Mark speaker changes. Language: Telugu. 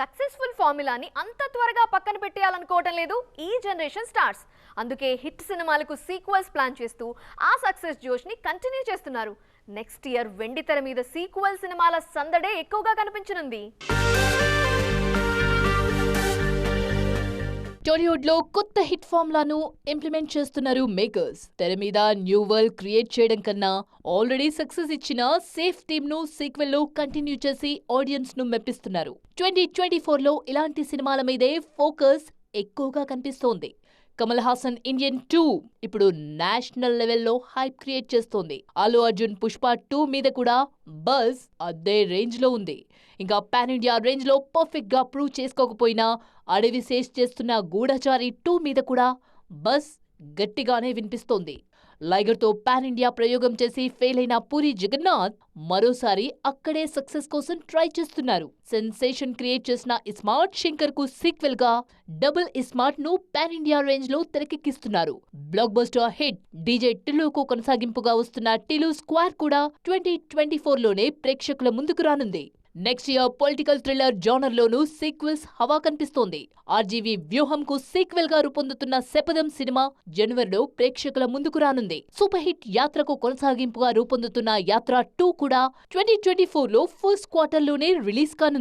Speaker 1: సక్సెస్ఫుల్ ఫార్ములాని అంత త్వరగా పక్కన పెట్టేయాలనుకోవటం లేదు. ఈ జనరేషన్ స్టార్స్ అందుకే హిట్ సినిమాలకు సీక్వెల్స్ ప్లాన్ చేస్తూ ఆ సక్సెస్ జోష్ని కంటిన్యూ చేస్తున్నారు. నెక్స్ట్ ఇయర్ వెండితెర మీద సీక్వెల్ సినిమాల సందడే ఎక్కువగా కనిపించనుంది.
Speaker 2: టాలీవుడ్లో కొత్త హిట్ ఫార్ములాను ఇంప్లిమెంట్ చేస్తున్నారు మేకర్స్. తెర మీద న్యూ వరల్డ్ క్రియేట్ చేయడం కన్నా ఆల్రెడీ సక్సెస్ ఇచ్చిన సేఫ్ టీమ్ను సీక్వెల్లో కంటిన్యూ చేసి ఆడియన్స్ను మెప్పిస్తున్నారు. ట్వంటీ ట్వంటీ ఫోర్లో ఇలాంటి సినిమాల మీదే ఫోకస్ ఎక్కువగా కనిపిస్తోంది. కమల్ హాసన్ ఇండియన్ టూ ఇప్పుడు నేషనల్ లెవెల్లో హైప్ క్రియేట్ చేస్తోంది. అల్లు అర్జున్ పుష్ప టూ మీద కూడా బజ్ అదే రేంజ్లో ఉంది. ఇంకా పాన్ ఇండియా రేంజ్లో పర్ఫెక్ట్గా ప్రూవ్ చేసుకోకపోయినా అడవి సేస్ చేస్తున్న గూఢచారి టూ మీద కూడా బస్ గట్టిగానే వినిపిస్తోంది. లైగర్తో పాన్ ఇండియా ప్రయోగం చేసి ఫెయిల్ అయిన పూరి జగన్నాథ్ మరోసారి అక్కడే సక్సెస్ కోసం ట్రై చేస్తున్నారు. సెన్సేషన్ క్రియేట్ చేసిన ఇస్మార్ట్ శంకర్కు సీక్వెల్గా డబుల్ ఇస్మార్ట్ను పాన్ ఇండియా రేంజ్లో తెరకెక్కిస్తున్నారు. బ్లాక్ బస్టర్ హిట్ డీజే టిల్లుకు కొనసాగింపుగా వస్తున్న టిలు స్క్వార్ కూడా ట్వంటీ ట్వంటీ ఫోర్లోనే ప్రేక్షకుల ముందుకు రానుంది. నెక్స్ట్ ఇయర్ పొలిటికల్ థ్రిల్లర్ జోనర్లోనూ సీక్వెల్స్ హవా కనిపిస్తోంది. ఆర్జీవీ వ్యూహం కు సీక్వెల్గా రూపొందుతున్న శపథం సినిమా జనవరిలో ప్రేక్షకుల ముందుకు రానుంది. సూపర్ హిట్ యాత్రకు కొనసాగింపుగా రూపొందుతున్న యాత్ర టూ కూడా ట్వంటీ ట్వంటీ ఫోర్లో ఫస్ట్ క్వార్టర్లోనే రిలీజ్ కానుంది.